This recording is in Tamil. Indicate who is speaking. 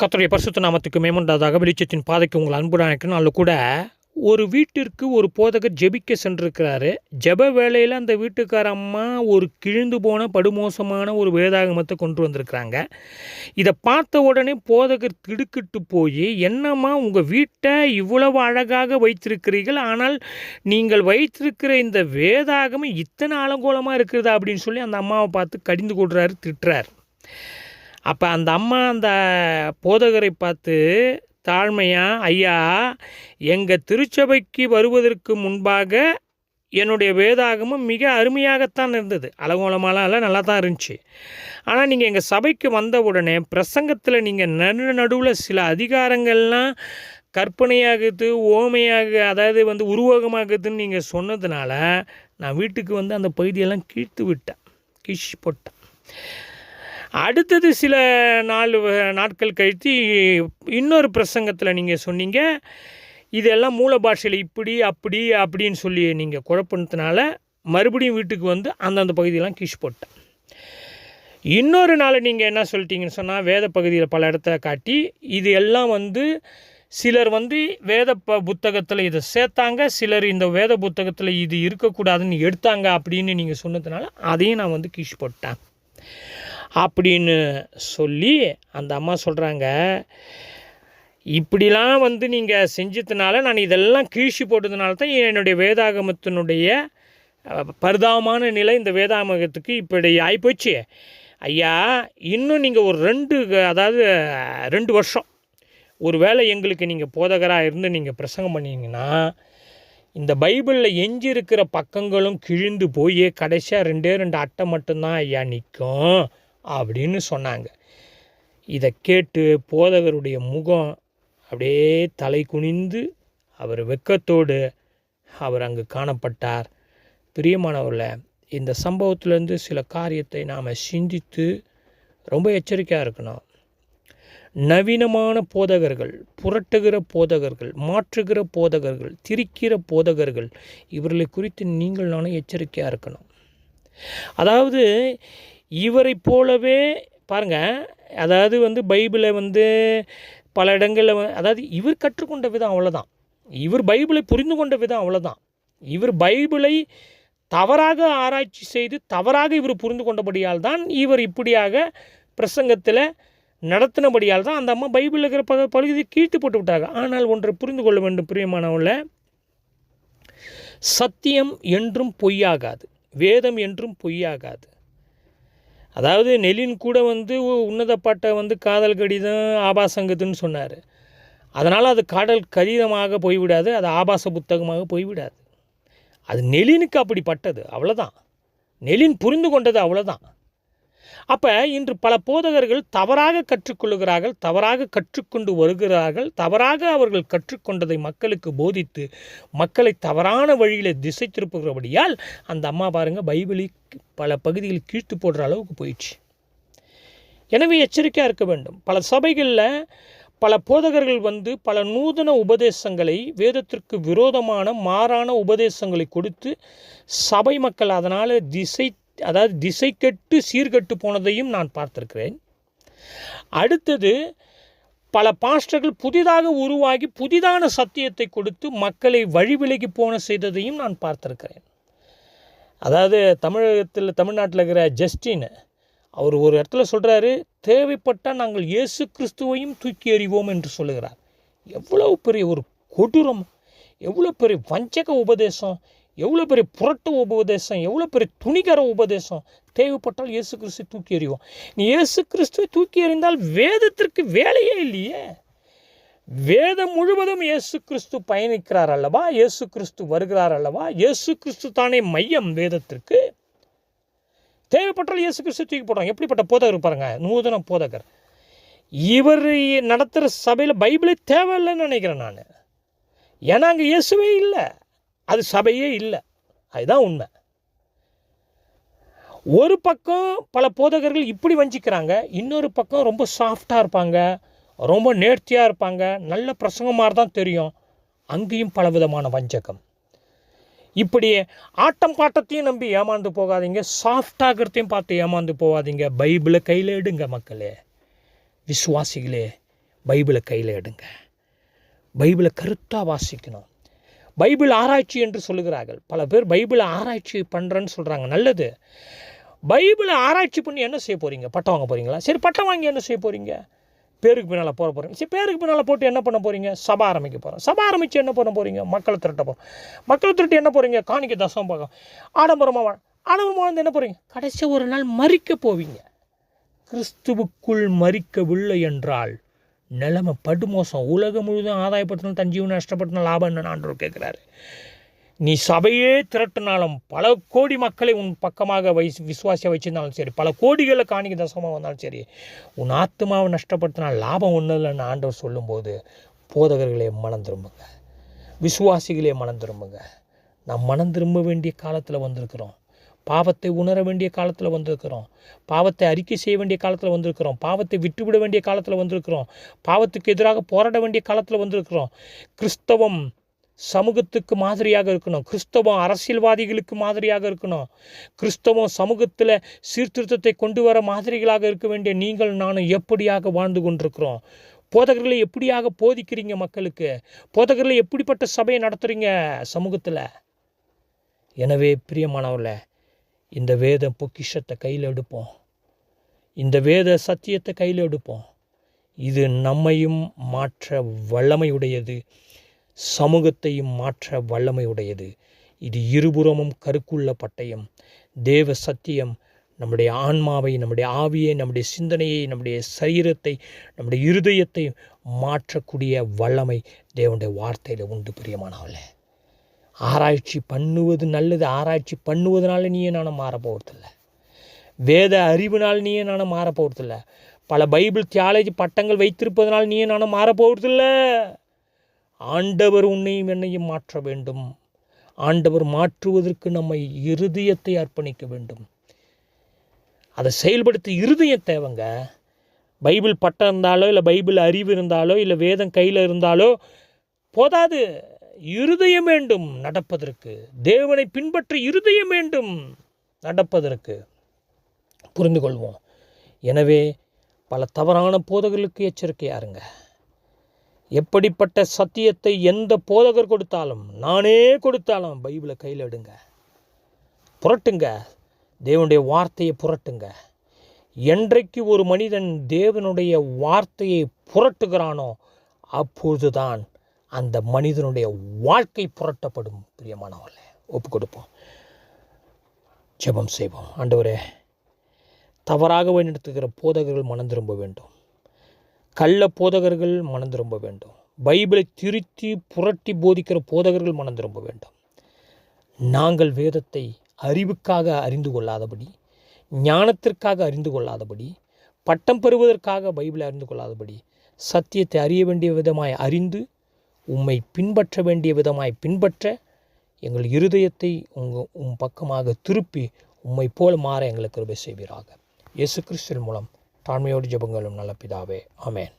Speaker 1: கத்தருடைய பரிசுத்த நாமத்துக்கு மேம்பட்டதாக வெளிச்சத்தின் பாதைக்கு உங்கள் அன்பு நினைக்கணும் கூட ஒரு வீட்டிற்கு ஒரு போதகர் ஜெபிக்க சென்றிருக்கிறாரு. ஜெப வேலையில் அந்த வீட்டுக்கார அம்மா ஒரு கிழிந்து போன படுமோசமான ஒரு வேதாகமத்தை கொண்டு வந்திருக்கிறாங்க. இதை பார்த்த உடனே போதகர் திடுக்கிட்டு போய் என்னம்மா உங்கள் வீட்டை இவ்வளவு அழகாக வைத்திருக்கிறீர்கள். ஆனால் நீங்கள் வைத்திருக்கிற இந்த வேதாகமம் இத்தனை அலங்கோலமாக இருக்கிறதா? அப்படின்னு சொல்லி அந்த அம்மாவை பார்த்து கடிந்து கொள்கிறாரு திட்டுறாரு. அப்போ அந்த அம்மா அந்த போதகரை பார்த்து தாழ்மையாக ஐயா எங்கள் திருச்சபைக்கு வருவதற்கு முன்பாக என்னுடைய வேதாகமும் மிக அருமையாகத்தான் இருந்தது. அலங்கோலமாலாம் இல்லை நல்லா தான் இருந்துச்சு. ஆனால் நீங்கள் எங்கள் சபைக்கு வந்த உடனே பிரசங்கத்தில் நீங்கள் நடு நடுவில் சில அதிகாரங்கள்லாம் கற்பனையாகுது ஓமையாக அதாவது வந்து உருவகமாகுதுன்னு நீங்கள் சொன்னதுனால நான் வீட்டுக்கு வந்து அந்த பகுதியெல்லாம் கீழ்த்து விட்டேன். கிஷ் போட்டேன். அடுத்தது சில நாள் நாட்கள் கழித்து இன்னொரு பிரசங்கத்தில் நீங்கள் சொன்னீங்க இதெல்லாம் மூல பாஷையில் இப்படி அப்படி அப்படின்னு சொல்லி நீங்கள் குழப்பினதுனால மறுபடியும் வீட்டுக்கு வந்து அந்தந்த பகுதியெல்லாம் கீஷ் போட்டேன். இன்னொரு நாள் நீங்கள் என்ன சொல்லிட்டீங்கன்னு சொன்னால் வேத பகுதியில் பல இடத்த காட்டி இது எல்லாம் வந்து சிலர் வந்து வேத ப புத்தகத்தில் இதை சேர்த்தாங்க சிலர் இந்த வேத புத்தகத்தில் இது இருக்கக்கூடாதுன்னு எடுத்தாங்க அப்படின்னு நீங்கள் சொன்னதுனால அதையும் நான் வந்து கீஷ் போட்டேன். அப்படின்னு சொல்லி அந்த அம்மா சொல்கிறாங்க இப்படிலாம் வந்து நீங்கள் செஞ்சதுனால நான் இதெல்லாம் கீழ்ச்சி போட்டதுனால தான் என்னுடைய வேதாகமத்தினுடைய பரிதாபமான நிலை இந்த வேதாகமத்துக்கு இப்படி ஆகிப்போச்சு ஐயா இன்னும் நீங்கள் ஒரு ரெண்டு க- அதாவது ரெண்டு வருஷம் ஒரு வேளை எங்களுக்கு நீங்கள் போதகராக இருந்து நீங்கள் பிரசங்கம் பண்ணிங்கன்னா இந்த பைபிளில் எஞ்சி இருக்கிற பக்கங்களும் கிழிந்து போய் கடைசியாக ரெண்டே ரெண்டு அட்டை மட்டும்தான் ஐயா நிற்கும் அப்படின்னு சொன்னாங்க. இதை கேட்டு போதகருடைய முகம் அப்படியே தலை குனிந்து அவர் வெட்கத்தோடு அவர் அங்கு காணப்பட்டார். பிரியமானவரில் இந்த சம்பவத்திலேருந்து சில காரியத்தை நாம் சிந்தித்து ரொம்ப எச்சரிக்கையாக இருக்கணும். நவீனமான போதகர்கள் புரட்டுகிற போதகர்கள் மாற்றுகிற போதகர்கள் திரிக்கிற போதகர்கள் இவர்களை குறித்து நீங்கள் நானும் எச்சரிக்கையாக இருக்கணும். அதாவது இவரைப் போலவே பாருங்கள் அதாவது வந்து பைபிளை வந்து பல இடங்களில் அதாவது இவர் கற்றுக்கொண்ட விதம் அவ்வளோதான் இவர் பைபிளை புரிந்து கொண்ட விதம் அவ்வளோதான் இவர் பைபிளை தவறாக ஆராய்ச்சி செய்து தவறாக இவர் புரிந்து கொண்டபடியால் தான் இவர் இப்படியாக பிரசங்கத்தில் நடத்தினபடியால் தான் அந்த அம்மா பைபிளில் இருக்கிற பக பகுதி கீழ்த்து போட்டு விட்டாங்க. ஆனால் ஒன்றை புரிந்து கொள்ள வேண்டும் பிரியமானவங்கள சத்தியம் என்றும் பொய்யாகாது. வேதம் என்றும் பொய்யாகாது. அதாவது நெலின் கூட வந்து உன்னதப்பாட்டை வந்து காதல் கடிதம் ஆபாசங்கத்துன்னு சொன்னார். அதனால் அது காதல் கடிதமாக போய்விடாது அது ஆபாச புத்தகமாக போய்விடாது. அது நெலினுக்கு அப்படிப்பட்டது அவ்வளோதான் நெலின் புரிந்து கொண்டது அவ்வளோதான் அப்போ இன்று பல போதகர்கள் தவறாக கற்றுக்கொள்கிறார்கள் தவறாக கற்றுக்கொண்டு வருகிறார்கள் தவறாக அவர்கள் கற்றுக்கொண்டதை மக்களுக்கு போதித்து மக்களை தவறான வழியில் திசை திருப்புகிறபடியால் அந்த அம்மா பாருங்கள் பைபிளை பல பகுதிகளில் கீழ்த்து போடுற அளவுக்கு போயிடுச்சு. எனவே எச்சரிக்கையாக இருக்க வேண்டும். பல சபைகளில் பல போதகர்கள் வந்து பல நூதன உபதேசங்களை வேதத்திற்கு விரோதமான மாறான உபதேசங்களை கொடுத்து சபை மக்கள் அதனால் திசை அதாவது திசை கெட்டு சீர்கெட்டு போனதையும் நான் பார்த்திருக்கிறேன். அடுத்தது பல பாஸ்டர்கள் புதிதாக உருவாகி புதிதான சத்தியத்தை கொடுத்து மக்களை வழிவிலகி போன செய்ததையும் நான் பார்த்திருக்கிறேன். அதாவது தமிழகத்தில் தமிழ்நாட்டில் இருக்கிற ஜஸ்டின் அவர் ஒரு இடத்துல சொல்கிறாரு தேவைப்பட்டால் நாங்கள் இயேசு கிறிஸ்துவையும் தூக்கி எறிவோம் என்று சொல்லுகிறார். எவ்வளவு பெரிய ஒரு கொடூரம் எவ்வளோ பெரிய வஞ்சக உபதேசம் எவ்வளோ பெரிய புரட்டு உபதேசம் எவ்வளோ பெரிய துணிகர உபதேசம் தேவைப்பட்டால் இயேசு கிறிஸ்து தூக்கி எறிவோம். நீ இயேசு கிறிஸ்துவை தூக்கி எறிந்தால் வேதத்திற்கு வேலையே இல்லையே. வேதம் முழுவதும் இயேசு கிறிஸ்து பயணிக்கிறார் அல்லவா? இயேசு கிறிஸ்து வருகிறார் அல்லவா? இயேசு கிறிஸ்து தானே மையம் வேதத்திற்கு. தேவைப்பட்டால் இயேசு கிறிஸ்து தூக்கி போடுறாங்க எப்படிப்பட்ட போதகர் பாருங்க நூதன போதகர். இவர் நடத்துகிற சபையில் பைபிளே தேவையில்லைன்னு நினைக்கிறேன் நான். ஏன்னா அங்கே இயேசுவே இல்லை. அது சபையே இல்லை. அதுதான் உண்மை. ஒரு பக்கம் பல போதகர்கள் இப்படி வஞ்சிக்கிறாங்க இன்னொரு பக்கம் ரொம்ப சாஃப்டாக இருப்பாங்க ரொம்ப நேர்த்தியாக இருப்பாங்க நல்ல பிரசங்கமாக தான் தெரியும். அங்கேயும் பலவிதமான வஞ்சகம். இப்படி ஆட்டம் பாட்டத்தையும் நம்பி ஏமாந்து போகாதீங்க சாஃப்டாகிறதையும் பார்த்து ஏமாந்து போகாதீங்க. பைபிளை கையில் எடுங்க மக்களே. விசுவாசிகளே பைபிளை கையில் எடுங்க. பைபிளை கருத்தாக வாசிக்கணும். பைபிள் ஆராய்ச்சி என்று சொல்லுகிறார்கள். பல பேர் பைபிள் ஆராய்ச்சி பண்ணுறேன்னு சொல்கிறாங்க நல்லது. பைபிளை ஆராய்ச்சி பண்ணி என்ன செய்ய போகிறீங்க பட்டம் வாங்க போகிறீங்களா சரி பட்டம் வாங்கி என்ன செய்ய போகிறீங்க பேருக்கு பின்னால் போக போகிறீங்க சரி பேருக்கு பின்னால் போட்டு என்ன பண்ண போகிறீங்க சபா ஆரம்பிக்க போகிறோம் சபா ஆரம்பித்து என்ன பண்ண போகிறீங்க மக்களை திரட்ட போகிறோம் மக்களை திரட்டி என்ன போகிறீங்க காணிக்க தசம் பார்க்கும் ஆடம்பரமாக வாழ் ஆடம்பரமாக வந்து என்ன போகிறீங்க கடைசி ஒரு நாள் மறிக்க போவீங்க. கிறிஸ்துவுக்குள் மறிக்கவில்லை என்றால் நிலைமை படுமோசம். உலகம் முழுதும் ஆதாயப்படுத்தினா தன் ஜீவனை நஷ்டப்படுத்தின லாபம் என்னன்னு ஆண்டவர் கேட்குறாரு. நீ சபையே திரட்டினாலும் பல கோடி மக்களை உன் பக்கமாக வை விசுவாசியாக வச்சிருந்தாலும் சரி பல கோடிகளை காணிக்க தசமாக வந்தாலும் சரி உன் ஆத்மாவை நஷ்டப்படுத்தினால் லாபம் ஒன்றும் இல்லைன்னு ஆண்டவர் சொல்லும்போது போதகர்களே மனம் திரும்புங்க. விசுவாசிகளே மனம் திரும்புங்க. நாம் மனம் திரும்ப வேண்டிய காலத்தில் வந்திருக்கிறோம். பாவத்தை உணர வேண்டிய காலத்தில் வந்திருக்கிறோம். பாவத்தை அறிக்கை செய்ய வேண்டிய காலத்தில் வந்திருக்கிறோம். பாவத்தை விட்டுவிட வேண்டிய காலத்தில் வந்திருக்கிறோம். பாவத்துக்கு எதிராக போராட வேண்டிய காலத்தில் வந்திருக்கிறோம். கிறிஸ்தவம் சமூகத்துக்கு மாதிரியாக இருக்கணும். கிறிஸ்தவம் அரசியல்வாதிகளுக்கு மாதிரியாக இருக்கணும். கிறிஸ்தவம் சமூகத்தில் சீர்திருத்தத்தை கொண்டு வர மாதிரிகளாக இருக்க வேண்டிய நீங்கள் நானும் எப்படியாக வாழ்ந்து கொண்டிருக்கிறோம்? போதகர்களை எப்படியாக போதிக்கிறீங்க மக்களுக்கு? போதகர்களை எப்படிப்பட்ட சபையை நடத்துகிறீங்க சமூகத்தில்? எனவே பிரியமானவர்கள இந்த வேத பொக்கிஷத்தை கையில் எடுப்போம். இந்த வேத சத்தியத்தை கையில் எடுப்போம். இது நம்மையும் மாற்ற வல்லமையுடையது. சமூகத்தையும் மாற்ற வல்லமையுடையது. இது இருபுறமும் கருக்குள்ள பட்டயம். தேவ சத்தியம் நம்முடைய ஆன்மாவை நம்முடைய ஆவியை நம்முடைய சிந்தனையை நம்முடைய சரீரத்தை நம்முடைய இருதயத்தை மாற்றக்கூடிய வல்லமை தேவனுடைய வார்த்தையில் உண்டு பிரியமானவளை ஆராய்ச்சி பண்ணுவது நல்லது. ஆராய்ச்சி பண்ணுவதனால நீயே நானும் மாற போகிறதில்ல வேத அறிவினால் நீயே நானும் மாற போகிறதில்ல பல பைபிள் தியாலஜி பட்டங்கள் வைத்திருப்பதனால் நீயே நானும் மாற போகிறதில்ல ஆண்டவர் உன்னையும் என்னையும் மாற்ற வேண்டும். ஆண்டவர் மாற்றுவதற்கு நம்மை இருதயத்தை அர்ப்பணிக்க வேண்டும். அதை செயல்படுத்த இருதயம் தேவைங்க. பைபிள் பட்டம் இருந்தாலோ இல்லை பைபிள் அறிவு இருந்தாலோ இல்லை வேதம் கையில் இருந்தாலோ போதாது. இருதயம் வேண்டும் நடப்பதற்கு தேவனை பின்பற்ற இருதயம் வேண்டும் நடப்பதற்கு புரிந்து கொள்வோம் எனவே பல தவறான போதகர்களுக்கு எச்சரிக்கையாருங்க எப்படிப்பட்ட சத்தியத்தை எந்த போதகர் கொடுத்தாலும் நானே கொடுத்தாலும் பைபிளை கையில் எடுங்க. புரட்டுங்க. தேவனுடைய வார்த்தையை புரட்டுங்க. என்றைக்கு ஒரு மனிதன் தேவனுடைய வார்த்தையை புரட்டுகிறானோ அப்பொழுதுதான் அந்த மனிதனுடைய வாழ்க்கை புரட்டப்படும் பிரியமானவர்களே. ஒப்பு கொடுப்போம் ஜெபம் செய்வோம். ஆண்டவரே தவறாக வழிநடத்துகிற போதகர்கள் மனம் திரும்ப வேண்டும். கள்ள போதகர்கள் மனம் திரும்ப வேண்டும். பைபிளை திருத்தி புரட்டி போதிக்கிற போதகர்கள் மனம் திரும்ப வேண்டும். நாங்கள் வேதத்தை அறிவுக்காக அறிந்து கொள்ளாதபடி ஞானத்திற்காக அறிந்து கொள்ளாதபடி பட்டம் பெறுவதற்காக பைபிளை அறிந்து கொள்ளாதபடி சத்தியத்தை அறிய வேண்டிய விதமாய் அறிந்து உம்மை பின்பற்ற வேண்டிய விதமாய் பின்பற்ற எங்கள் இருதயத்தை உங்கள் உம் பக்கமாக திருப்பி உம்மை போல் மாற எங்களுக்கு கிருபை செய்வீராக. இயேசு கிறிஸ்தன் மூலம் தாழ்மையோடு ஜெபங்களும் நல்ல பிதாவே. அமேன்